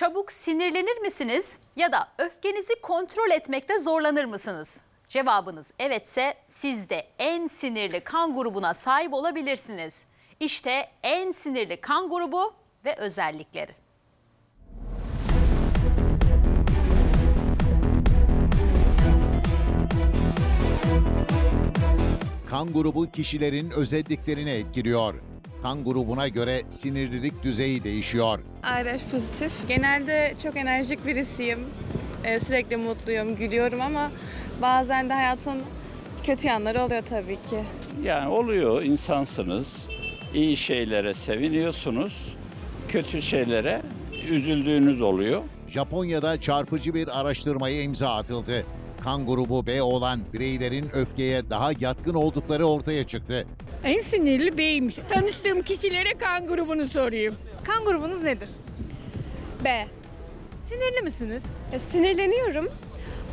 çabuk sinirlenir misiniz ya da öfkenizi kontrol etmekte zorlanır mısınız? Cevabınız evetse siz de en sinirli kan grubuna sahip olabilirsiniz. İşte en sinirli kan grubu ve özellikleri. Kan grubu kişilerin özelliklerini etkiliyor. Kan grubuna göre sinirlilik düzeyi değişiyor. RH pozitif. Genelde çok enerjik birisiyim. Ee, sürekli mutluyum, gülüyorum ama bazen de hayatın kötü yanları oluyor tabii ki. Yani oluyor insansınız. İyi şeylere seviniyorsunuz. Kötü şeylere üzüldüğünüz oluyor. Japonya'da çarpıcı bir araştırmaya imza atıldı. Kan grubu B olan bireylerin öfkeye daha yatkın oldukları ortaya çıktı. En sinirli beymiş. Tanıştığım kişilere kan grubunu sorayım. Kan grubunuz nedir? B. Sinirli misiniz? Ya, sinirleniyorum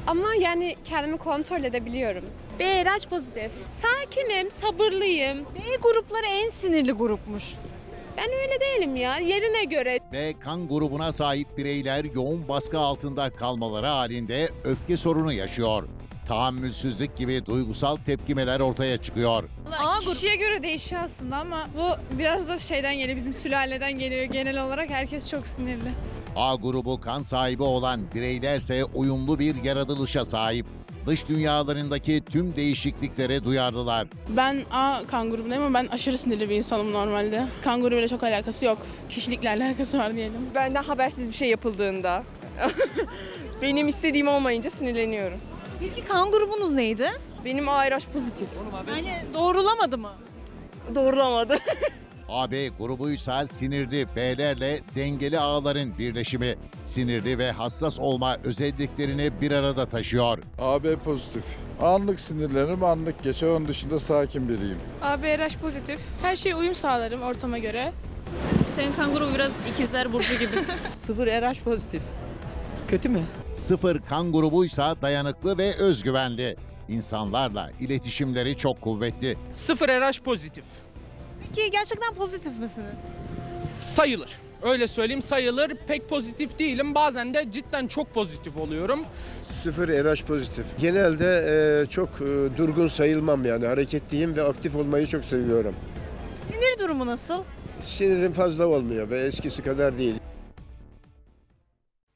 ama yani kendimi kontrol edebiliyorum. B RH pozitif. Sakinim, sabırlıyım. B grupları en sinirli grupmuş. Ben öyle değilim ya. Yerine göre. Ve kan grubuna sahip bireyler yoğun baskı altında kalmaları halinde öfke sorunu yaşıyor. Tahammülsüzlük gibi duygusal tepkimeler ortaya çıkıyor. A grubu Kişiye göre değişiyor aslında ama bu biraz da şeyden geliyor, bizim sülaleden geliyor. Genel olarak herkes çok sinirli. A grubu kan sahibi olan bireylerse uyumlu bir yaratılışa sahip. Dış dünyalarındaki tüm değişikliklere duyarlılar. Ben A kan grubundayım ama ben aşırı sinirli bir insanım normalde. Kan grubuyla çok alakası yok. Kişilikle alakası var diyelim. Benden habersiz bir şey yapıldığında, benim istediğim olmayınca sinirleniyorum. Peki kan grubunuz neydi? Benim ARH pozitif. Yani doğrulamadı mı? Doğrulamadı. AB grubuysa sinirli B'lerle dengeli ağların birleşimi. Sinirli ve hassas olma özelliklerini bir arada taşıyor. AB pozitif. Anlık sinirlenirim, anlık geçer. Onun dışında sakin biriyim. AB RH pozitif. Her şeye uyum sağlarım ortama göre. Senin kan grubu biraz ikizler burcu gibi. Sıfır RH pozitif. Kötü mü? Sıfır kan grubuysa dayanıklı ve özgüvenli. İnsanlarla iletişimleri çok kuvvetli. Sıfır RH pozitif. Peki gerçekten pozitif misiniz? Sayılır. Öyle söyleyeyim sayılır. Pek pozitif değilim. Bazen de cidden çok pozitif oluyorum. Sıfır RH pozitif. Genelde e, çok e, durgun sayılmam yani hareketliyim ve aktif olmayı çok seviyorum. Sinir durumu nasıl? Sinirim fazla olmuyor ve eskisi kadar değil.